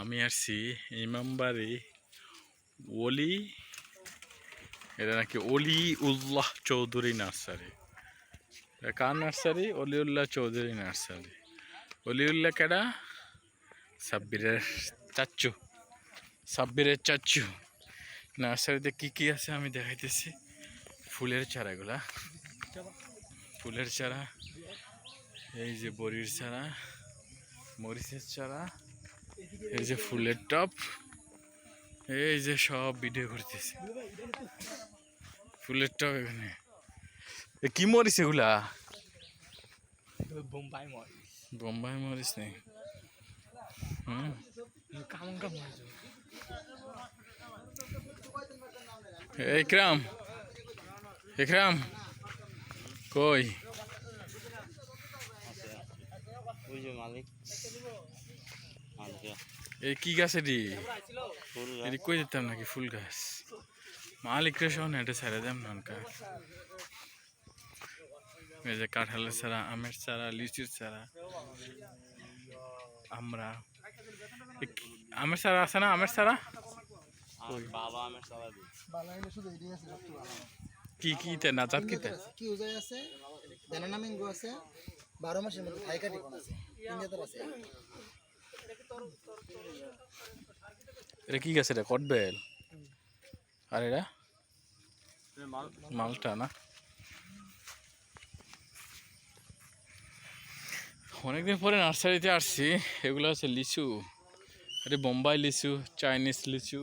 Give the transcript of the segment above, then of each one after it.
আমি আসছি ইমামবাড়ি ওলি, এটা নাকি অলি উল্লাহ চৌধুরী নার্সারি। কার নার্সারি? অলিউল্লাহ চৌধুরী নার্সারি। অলিউল্লাহ কেডা? সাব্বিরের চাচ্চু। সাব্বিরের চাচ্চু। নার্সারিতে কি কি আছে আমি দেখাইতেছি। ফুলের চারাগুলা। ফুলের চারা, এই যে বড়ির চারা, মরিচের চারা। এই যে ফুলের টপ এই যে সব ভিডিও করতেছে। ফুলের টপ এখানে। এ কি মরিচ এগুলা? বোম্বাই মল বোম্বাই মরিচ নেই। হুম। ইকরাম কই? ওই যে মালিক। এই কি গাছ এটি এটি কই দিতাম নাকি ফুল গাছ? মালিক রে শোন এটা ছেড়ে দেম নানকা এই যে কাঁঠালের চারা আমের চারা লিচুর চারা আমরা। কি- আমের চারা আছে না? আমের চারা? দিন কি কি তে না জাত কিতে আছে? কি উজাই আছে? ব্যানানা ম্যাঙ্গো আছে। বারো মাসের মধ্যে থাইকা টিপন আছে। তিন জাতের আছে। এটা কি গাছ এটা? কটবেল আর এটা? মালটা না? অনেকদিন পরে নার্সারিতে আসছি। এগুলো হচ্ছে লিচু। এটা বোম্বাই লিচু, চাইনিজ লিচু।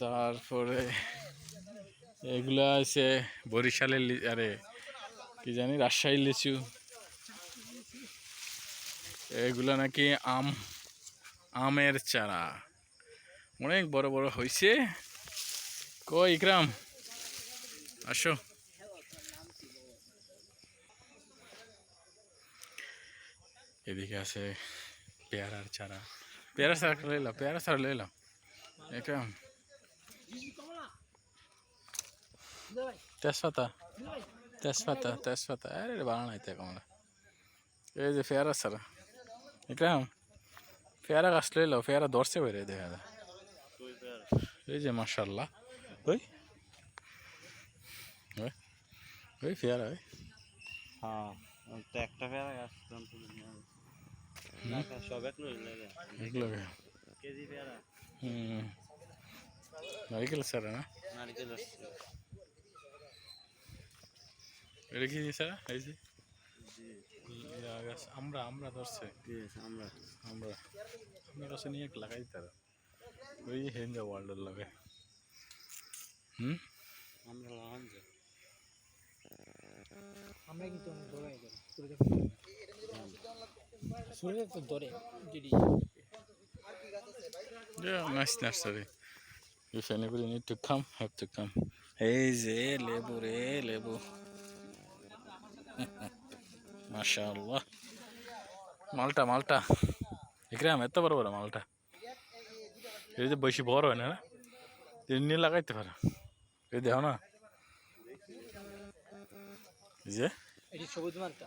তারপরে এগুলো আছে বরিশালের আরে, কি জানি রাজশাহী লিচু। এগুলো নাকি আম, আমের চারা। অনেক বড় বড় হয়েছে কই ইকরাম? আসো। এদিকে আছে পেয়ারার চারা। পেয়ারা চারা লইলাম পেয়ারা চারা লইলাম ইকরাম। তেজপাতা। তেজপাতা তেজপাতা। আরে বানানো কমলা। এই যে পেয়ারা চারা। ইকরাম পেয়ারা গাছ লইলাম পেয়ারা ধরছে বেড়ে দেখা যায় এই যে মার্শাল্লাহ ওই ওই ওই পেয়ারা ওই হ্যাঁ তো একটা পেয়ারা গাছ তখন তুলে নিয়ে আসব। দেখা সব এক নই লাগে এগুলোকে কেজি পেয়ারা হুম নারিকেল সারা না নারকেল আসছে এটা কি সারা এই যে ইয়া গাছ আমরা আমরা ধরছে। আমরা। আমরা। আমরা কাছে নিয়ে লাগাই তারা। ওই হেঞ্জা ওয়ার্ল্ডের লাগে। হুম? আমরা লাগান যে। আমরা কিন্তু অনেক ধরে। সুরে তো ধরে। যদি Yeah, nice nursery. If anybody need to come, have to come. এই যে লেবু রে লেবু। মাশাআল্লাহ। মালটা মালটা। ইকরাম এত বড় বড় মালটা। এই যে বেশি বড় হয় না না? এই নিয়ে লাগাইতে পারো। এই দেখো না। এই যে। সবুজ মালটা।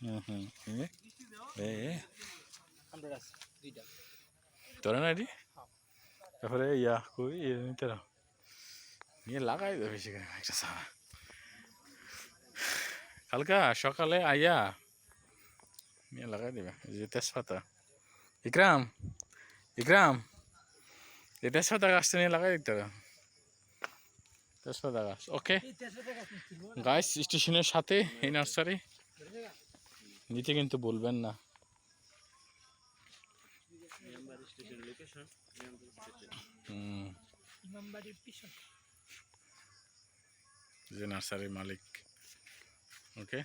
হুম হুম ধরে না এটি? তারপরে ইয়া কই এ নিতে। নিয়ে লাগাই দেবে বেশি করে একটা সারা। কালকা সকালে আইয়া নিয়ে লাগাই দেবে যে তেজপাতা। ইকরাম ইকরাম এই তেজপাতা গাছটা নিয়ে লাগাই দিতে হবে। তেজপাতা গাছ ওকে। গাছ স্টেশনের সাথে এই নার্সারি। নিতে কিন্তু বলবেন না। যে নার্সারির মালিক। ওকে